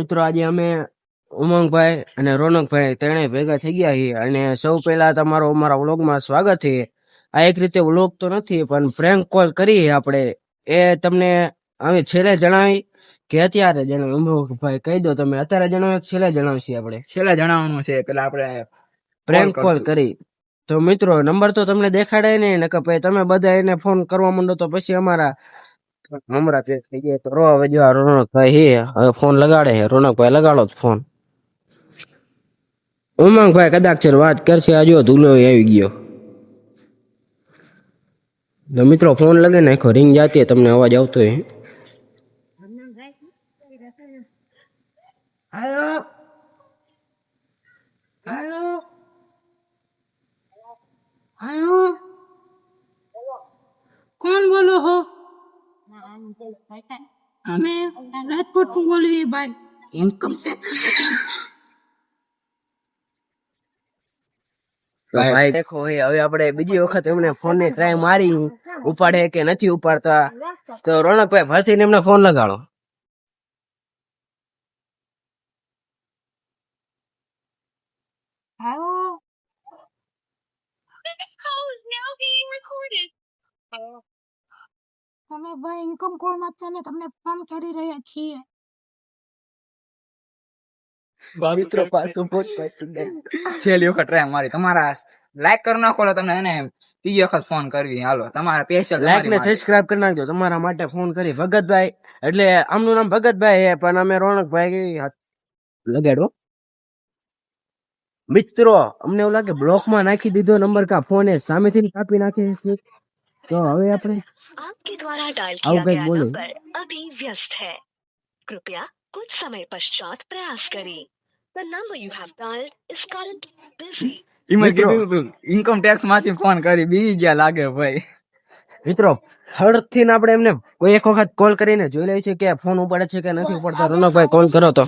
મિત્રો આજે અમે ઉમંગભાઈ અને રોનકભાઈ ત્રણેય ભેગા થઈ ગયા છીએ અને સૌ પહેલા તમારો અમારા વ્લોગમાં સ્વાગત છે. આ એક રીતે વ્લોગ તો નથી પણ પ્રેન્ક કોલ કરીએ આપણે. એ તમને અમે છેલ્લે જણાવી કે અત્યારે જણાવી ઉમંગભાઈ કહી દો તમે અત્યારે જણાવી છેલ્લે જણાવશી આપણે? છેલ્લે જણાવવાનું છે પેલા આપણે પ્રેન્ક કોલ કરી. તો મિત્રો નંબર તો તમને દેખાડે નહીં નકર કે પછી તમે બધા એને ફોન કરવા માંડો તો પછી અમારા મમરા પેક થઈ જાય તો રો હવે જો આ રોનકભાઈ હે હવે ફોન લગાડે છે રોનકભાઈ લગાડો ફોન ઉમંગભાઈ કદાચ છે વાત કરશે આ જો ધૂલો આવી ગયો તો મિત્રો ફોન લગે નાખો રિંગ જાતી તમને અવાજ આવતો હોય હેલો હેલો હેલો કોણ બોલો હો અમે રાજકોટ થી બોલીએ ભાઈ ઇન્કમ ટેક્સ તો ભાઈ દેખો હવે હવે આપણે બીજી વખત એમને ફોન ની ટ્રાય મારી ઉપાડે કે નથી ઉપાડતા તો રોનકભાઈ ફસીને એમને ફોન લગાડો Hello. This call is now being recorded. અમે ભાઈ ઇન્કમ કોલ માં છે ને તમને ફોન કરી રહ્યા છીએ મિત્રો પાછું છેલ્લી વખત ટ્રાય મારી તમારા લાઈક કરી નાખો તો તમને એને ત્રીજી વખત ફોન કરવી હાલો તમારા સ્પેશિયલ લાઈક ને સબસ્ક્રાઇબ કરી નાખજો તમારા માટે ફોન કરી ભગતભાઈ એટલે આમનું નામ ભગતભાઈ છે પણ અમે રોનકભાઈ કે હાથ લગાડો મિત્રો અમને એવું લાગે બ્લોક માં નાખી દીધો નંબર કા ફોન એ સામેથી કાપી નાખે છે તો હવે આપણે आपके द्वारा डायल आओ किया कहीं गया बोले। नंबर अभी व्यस्त है कृपया कुछ समय पश्चात प्रयास करें the number you have dialled is currently busy મિત્રો. ઇન્કમ ટેક્સ માંથી ફોન કરી બી ગયા લાગે ભાઈ મિત્રો હળથી ને આપણે એમને કોઈ એક વખત કોલ કરીને જોઈ લઈએ છીએ કે ફોન ઉપાડે છે કે નથી ઉપાડતા રોનકભાઈ કોલ કરો તો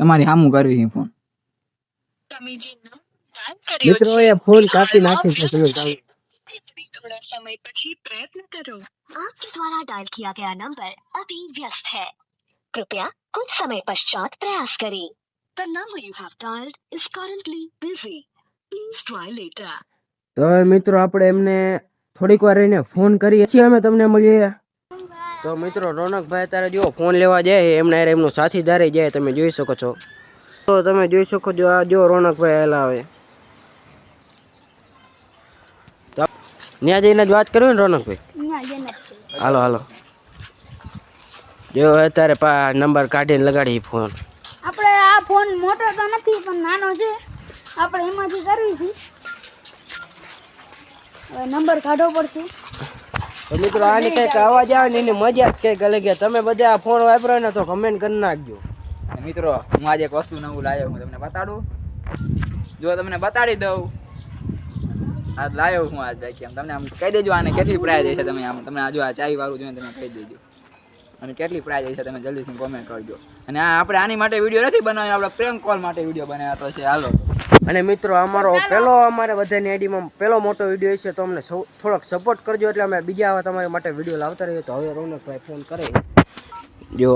તમારી સામું કરવી છે ફોન તમે જે નંબર ડાયલ કર્યો મિત્રો છે એ ફોન કાપી નાખે છે તમે જાણો. તેથી થોડા સમય પછી પ્રયત્ન કરો आपके द्वारा डायल किया गया नंबर अभी व्यस्त है कृपया कुछ समय पश्चात प्रयास करें the number you have dialled is currently busy please try later તો હવે મિત્રો આપણે એમને થોડીક વાર રહીને ફોન કરીએ છીએ અમે તમને મળીએ તો મિત્રો રોનકભાઈ અત્યારે જો ફોન લેવા જાય એમના હારે એમનું સાથીદારે જાય તમે જોઈ શકો છો તો તમે જોઈ શકો છો આ જો રોનકભાઈ આવેલા આવે તો ત્યાં જઈને જ વાત કરવી ને રોનકભાઈ હાલો હાલો જો અત્યારે પા નંબર કાઢીને લગાડી ફોન આપણે આ ફોન મોટો તો નથી પણ નાનો છે આપણે એમાંથી કરવી છે હવે નંબર કાઢવો પડશે તો મિત્રો આની કંઈક અવાજ આવે ને એની મજા જ કંઈક અલગ છે. તમે બધા આ ફોન વાપરો ને તો કમેન્ટ કરી નાખજો. મિત્રો હું આજે એક વસ્તુ નવું લાવ્યો હું તમને બતાડું. જો તમને બતાડી દઉં. આ લાવ્યો હું આજ કેમ તમને આમ કહી દેજો આને કેટલી પ્રાઇઝ હશે તમે આમ. તમને આજુ આ ચાઈ વાળું જોઈને તમે કહી દેજો. અને કેટલી પ્રાઇઝ હશે તમે જલ્દીથી કોમેન્ટ કરજો. અને આ આપણે આની માટે વીડિયો નથી બનાવ્યો આપણે પ્રેન્ક કોલ માટે વીડિયો બનાવ્યો છે. હાલો. અને મિત્રો અમારો પહેલો અમારે બધાની આઈડીમાં પહેલો મોટો વીડિયો છે તો અમને સૌ થોડોક સપોર્ટ કરજો એટલે અમે બીજા આવા તમારી માટે વીડિયો લાવતા રહીએ. તો હવે રોનકભાઈ ફોન કરે. જો.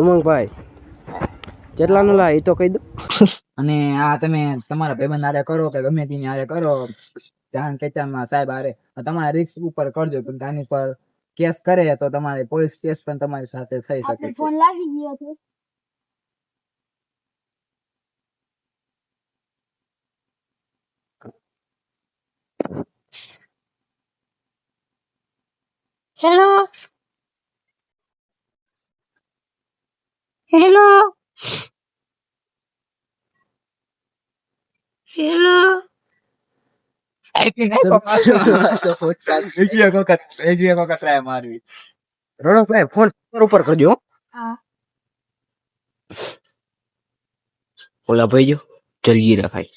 ઉમંગભાઈ કેટલાનું લા એ તો કહી દો. અને આ તમે તમારા ભાઈબંધ આરે કરો કે ગમે તેની આરે કરો. ધ્યાન ખેંચાણમાં સાહેબ આરે તમારા રિક્સ ઉપર કરજો કે આની પર કેસ કરે તો તમારે પોલીસ કેસ પણ તમારી સાથે થઈ શકે ફોન લાગી ગયો છે હેલો હેલો હેલો બીજી વખત બીજી વખત ટ્રાય મારવી રોનકભાઈ ફોન ઉપર કરજો હા ઓલા ભાઈ જો જલ્દી રખાય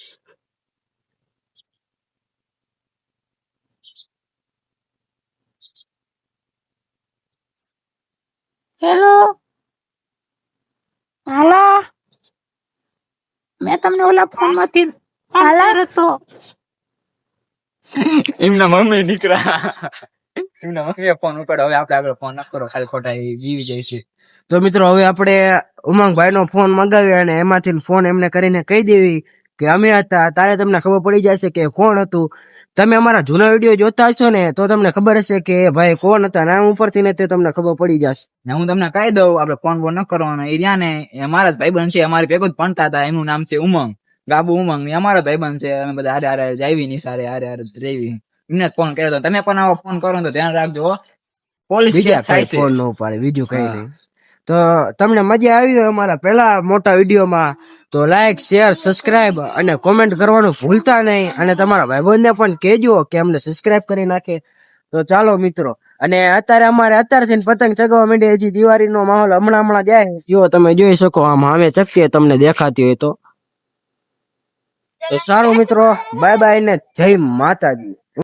હેલો હાલો મેં તમને ઓલા ફોનમાંથી હાલા કર્યો તો એમના મમ્મી દીકરા. એમના મમ્મીએ ફોન ઉપાડ્યો. હવે આપણે આગળ ફોન ન કરો. ખાલી ખોટા એ જીવી જાય છે. તો મિત્રો હવે આપણે ઉમંગભાઈ નો ફોન મંગાવ્યો અને એમાંથી ફોન એમને કરીને કહી દેવી કે અમે હતા. તારે તમને ખબર પડી જશે કે કોણ હતું. તમે અમારા જૂના વીડિયો જોતા હશો ને તો તમને ખબર હશે કે ભાઈ કોણ હતા નામ ઉપરથી ને તે તમને ખબર પડી જશે. ને હું તમને કહી દઉં આપણે ફોન બોન ન કરવાનો. એ રહ્યા ને એ અમારા જ ભાઈબંધ છે અમારી ભેગું જ ભણતા હતા. એનું નામ છે ઉમંગ. ગાબુ ઉમંગ અમારા ભાઈબંધ છે અમે બધા હારે હારે જાવી ની સારે હારે હારે રેવી. એમને જ ફોન કર્યો હતો તમે પણ આવો ફોન કરો તો ધ્યાન રાખજો પોલીસ કેસ થાય ફોન ન ઉપાડે બીજું કઈ નહીં. તો તમને મજા આવી હોય અમારા પહેલા મોટા વિડીયોમાં તો લાઈક શેર સબસ્ક્રાઇબ અને કોમેન્ટ કરવાનું ભૂલતા નહીં. અને તમારા ભાઈબંધને પણ કહેજો કે અમને સબસ્ક્રાઇબ કરી નાખે. તો ચાલો મિત્રો અને અત્યારે અમારે અત્યારથી પતંગ ચગાવવા માંડે હજી દિવાળીનો માહોલ હમણાં હમણાં જાય. જો તમે જોઈ શકો આમ અમે ચકીએ તમને દેખાતી હોય તો. તો સારું મિત્રો બાય બાય ને જય માતાજી.